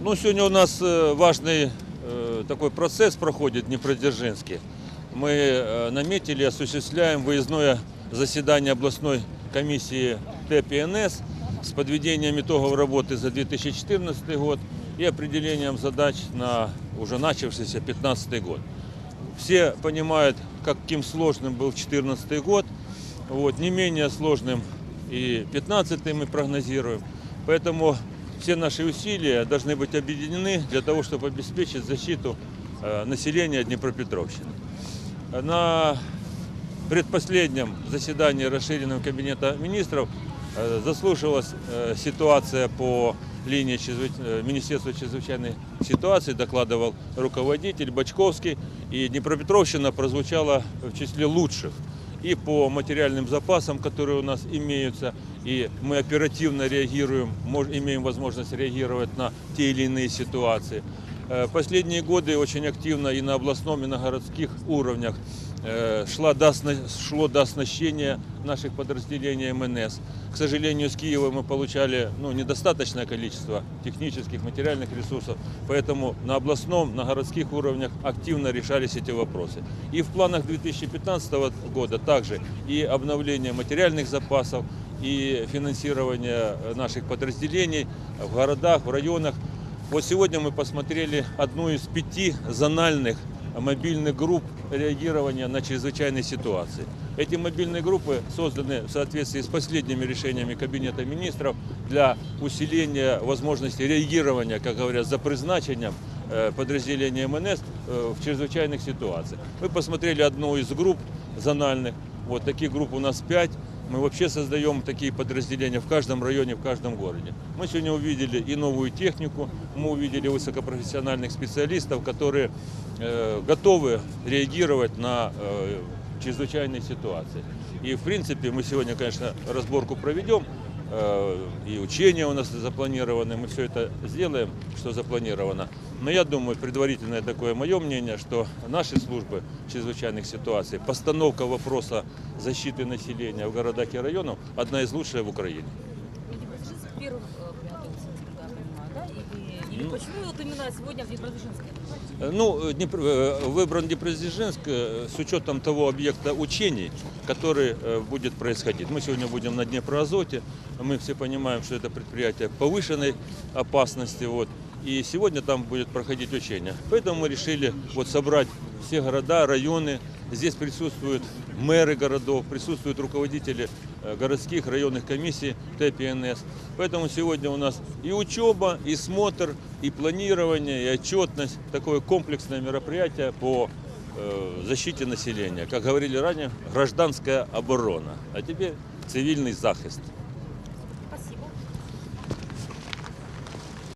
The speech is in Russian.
Ну, сегодня у нас э, важный э, такой процесс проходит в Днепродзержинске. Мы э, наметили, осуществляем выездное заседание областной комиссии ТПНС с подведением итогов работы за 2014 год и определением задач на уже начавшийся 2015 год. Все понимают, каким сложным был 2014 год, вот, не менее сложным и 2015 мы прогнозируем. Поэтому все наши усилия должны быть объединены для того, чтобы обеспечить защиту э, населения Днепропетровщины. На предпоследнем заседании расширенного кабинета министров э, заслушалась э, ситуация по линии Министерства чрезвычайной ситуации, докладывал руководитель Бачковский, и Днепропетровщина прозвучала в числе лучших и по материальным запасам, которые у нас имеются, и мы оперативно реагируем, имеем возможность реагировать на те или иные ситуации. Э, Последние годы очень активно и на областном, и на городских уровнях э, шла досна- шло дооснащение наших подразделений МНС. К сожалению, с Киева мы получали ну, недостаточное количество технических, материальных ресурсов, поэтому на областном, на городских уровнях активно решались эти вопросы. И в планах 2015 года также и обновление материальных запасов, и финансирование наших подразделений в городах, в районах. Вот сегодня мы посмотрели одну из пяти зональных мобильных групп реагирования на чрезвычайные ситуации. Эти мобильные группы созданы в соответствии с последними решениями Кабинета министров для усиления возможности реагирования, как говорят, за призначением э, подразделения МНС э, в чрезвычайных ситуациях. Мы посмотрели одну из групп зональных. Вот таких групп у нас пять. Мы вообще создаем такие подразделения в каждом районе, в каждом городе. Мы сегодня увидели и новую технику, мы увидели высокопрофессиональных специалистов, которые э, готовы реагировать на э, чрезвычайные ситуации. И в принципе мы сегодня, конечно, разборку проведем, и учения у нас запланированы, мы все это сделаем, что запланировано. Но я думаю, предварительное такое мое мнение, что наши службы чрезвычайных ситуаций, постановка вопроса защиты населения в городах и районах одна из лучших в Украине. И Ну. почему вот именно сегодня в Днепродзержинске? Э, Ну, э, Днепр- э, выбран Днепродзержинск с учетом того объекта учений, который будет происходить. Мы сегодня будем на Днепроазоте. Мы все понимаем, что это предприятие повышенной опасности. Вот. И сегодня там будет проходить учение. Поэтому мы решили вот собрать все города, районы. Здесь присутствуют мэры городов, присутствуют руководители э, городских районных комиссий ТПНС. Поэтому сегодня у нас и учеба, и смотр, и планирование, и отчетность. Такое комплексное мероприятие по э, защите населения. Как говорили ранее, гражданская оборона. А теперь цивильный захист.